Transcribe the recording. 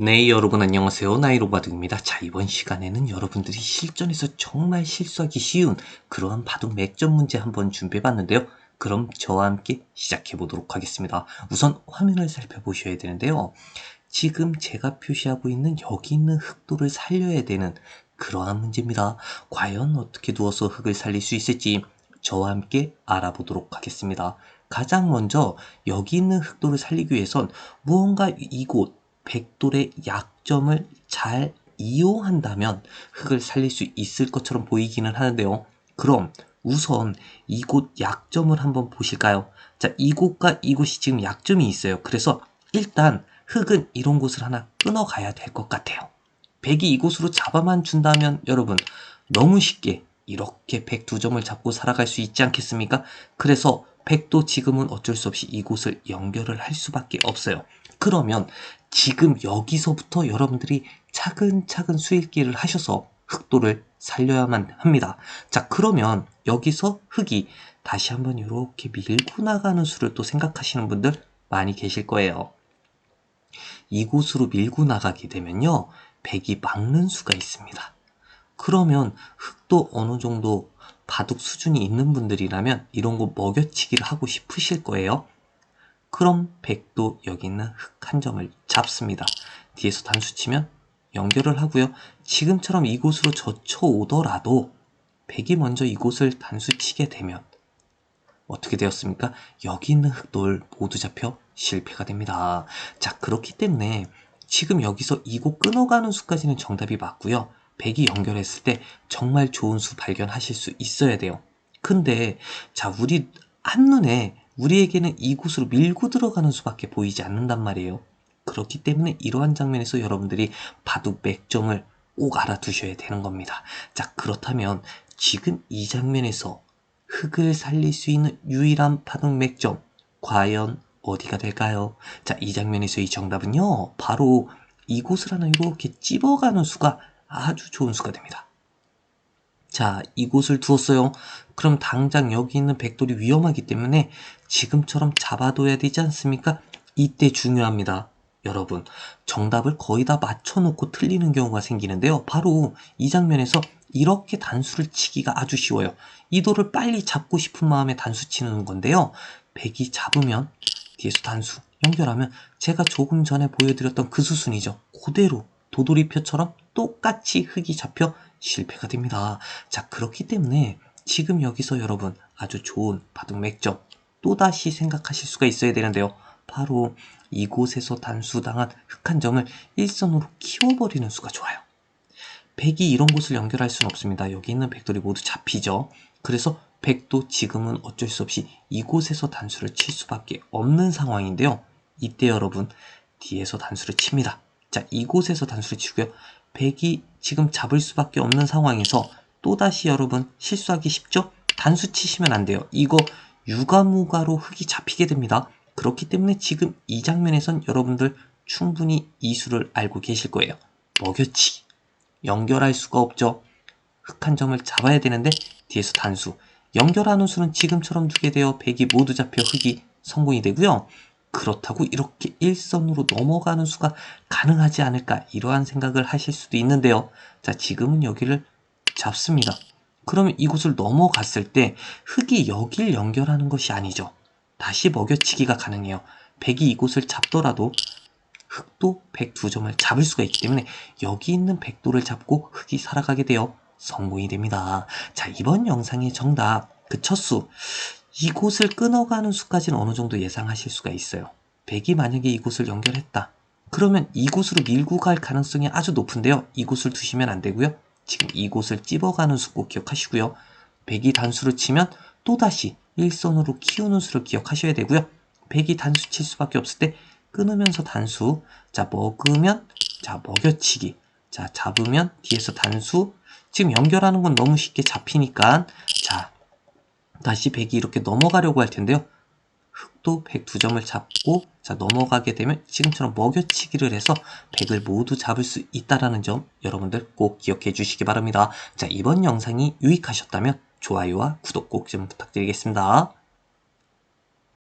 네, 여러분 안녕하세요. 나이로바둑입니다. 자, 이번 시간에는 여러분들이 실전에서 정말 실수하기 쉬운 그러한 바둑 맥점 문제 한번 준비해 봤는데요. 그럼 저와 함께 시작해 보도록 하겠습니다. 우선 화면을 살펴보셔야 되는데요. 지금 제가 표시하고 있는 여기 있는 흑도를 살려야 되는 그러한 문제입니다. 과연 어떻게 두어서 흑을 살릴 수 있을지 저와 함께 알아보도록 하겠습니다. 가장 먼저 여기 있는 흑도를 살리기 위해선 무언가 이곳 백돌의 약점을 잘 이용한다면 흙을 살릴 수 있을 것처럼 보이기는 하는데요. 그럼 우선 이곳 약점을 한번 보실까요? 자, 이곳과 이곳이 지금 약점이 있어요. 그래서 일단 흙은 이런 곳을 하나 끊어가야 될 것 같아요. 백이 이곳으로 잡아만 준다면 여러분 너무 쉽게 이렇게 백 두 점을 잡고 살아갈 수 있지 않겠습니까? 그래서 백도 지금은 어쩔 수 없이 이곳을 연결을 할 수밖에 없어요. 그러면 지금 여기서부터 여러분들이 차근차근 수익기를 하셔서 흑도를 살려야만 합니다. 자, 그러면 여기서 흑이 다시 한번 이렇게 밀고 나가는 수를 또 생각하시는 분들 많이 계실 거예요. 이곳으로 밀고 나가게 되면요. 백이 막는 수가 있습니다. 그러면 흑도 어느 정도 바둑 수준이 있는 분들이라면 이런 거 먹여치기를 하고 싶으실 거예요. 그럼 백도 여기 있는 흑한 점을 잡습니다. 뒤에서 단수 치면 연결을 하고요. 지금처럼 이곳으로 젖혀 오더라도 백이 먼저 이곳을 단수 치게 되면 어떻게 되었습니까? 여기 있는 흑돌 모두 잡혀 실패가 됩니다. 자 그렇기 때문에 지금 여기서 이곳 끊어가는 수까지는 정답이 맞고요. 백이 연결했을 때 정말 좋은 수 발견하실 수 있어야 돼요. 근데 자 우리 한눈에 우리에게는 이곳으로 밀고 들어가는 수밖에 보이지 않는단 말이에요. 그렇기 때문에 이러한 장면에서 여러분들이 바둑 맥점을 꼭 알아두셔야 되는 겁니다. 자, 그렇다면 지금 이 장면에서 흙을 살릴 수 있는 유일한 바둑 맥점, 과연 어디가 될까요? 자, 이 장면에서 이 정답은요, 바로 이곳을 하나 이렇게 찝어가는 수가 아주 좋은 수가 됩니다. 자, 이곳을 두었어요. 그럼 당장 여기 있는 백돌이 위험하기 때문에 지금처럼 잡아둬야 되지 않습니까? 이때 중요합니다. 여러분, 정답을 거의 다 맞춰놓고 틀리는 경우가 생기는데요. 바로 이 장면에서 이렇게 단수를 치기가 아주 쉬워요. 이 돌을 빨리 잡고 싶은 마음에 단수 치는 건데요. 백이 잡으면 뒤에서 단수 연결하면 제가 조금 전에 보여드렸던 그 수순이죠. 그대로 도돌이표처럼 똑같이 흙이 잡혀 실패가 됩니다. 자, 그렇기 때문에 지금 여기서 여러분 아주 좋은 바둑 맥점 또다시 생각하실 수가 있어야 되는데요. 바로 이곳에서 단수당한 흑한 점을 일선으로 키워버리는 수가 좋아요. 백이 이런 곳을 연결할 수는 없습니다. 여기 있는 백돌이 모두 잡히죠. 그래서 백도 지금은 어쩔 수 없이 이곳에서 단수를 칠 수밖에 없는 상황인데요. 이때 여러분 뒤에서 단수를 칩니다. 자 이곳에서 단수를 치고요. 백이 지금 잡을 수밖에 없는 상황에서 또다시 여러분 실수하기 쉽죠? 단수 치시면 안 돼요. 이거 유가무가로 흙이 잡히게 됩니다. 그렇기 때문에 지금 이 장면에선 여러분들 충분히 이 수를 알고 계실 거예요. 먹여치기. 연결할 수가 없죠. 흙한 점을 잡아야 되는데 뒤에서 단수. 연결하는 수는 지금처럼 두게 되어 백이 모두 잡혀 흙이 성공이 되고요. 그렇다고 이렇게 일선으로 넘어가는 수가 가능하지 않을까 이러한 생각을 하실 수도 있는데요. 자 지금은 여기를 잡습니다. 그러면 이곳을 넘어갔을 때 흙이 여길 연결하는 것이 아니죠. 다시 먹여치기가 가능해요. 백이 이곳을 잡더라도 흙도 102점을 잡을 수가 있기 때문에 여기 있는 백도를 잡고 흙이 살아가게 되어 성공이 됩니다. 자 이번 영상의 정답 그 첫수 이곳을 끊어가는 수까지는 어느 정도 예상하실 수가 있어요. 백이 만약에 이곳을 연결했다. 그러면 이곳으로 밀고 갈 가능성이 아주 높은데요. 이곳을 두시면 안 되고요. 지금 이곳을 찝어가는 수 꼭 기억하시고요. 백이 단수를 치면 또다시 일선으로 키우는 수를 기억하셔야 되고요. 백이 단수 칠 수밖에 없을 때 끊으면서 단수 자 먹으면 자 먹여치기 자 잡으면 뒤에서 단수 지금 연결하는 건 너무 쉽게 잡히니까 자 다시 백이 이렇게 넘어가려고 할 텐데요. 흑도 102점을 잡고 자 넘어가게 되면 지금처럼 먹여치기를 해서 100을 모두 잡을 수 있다는 점 여러분들 꼭 기억해 주시기 바랍니다. 자 이번 영상이 유익하셨다면 좋아요와 구독 꼭 좀 부탁드리겠습니다.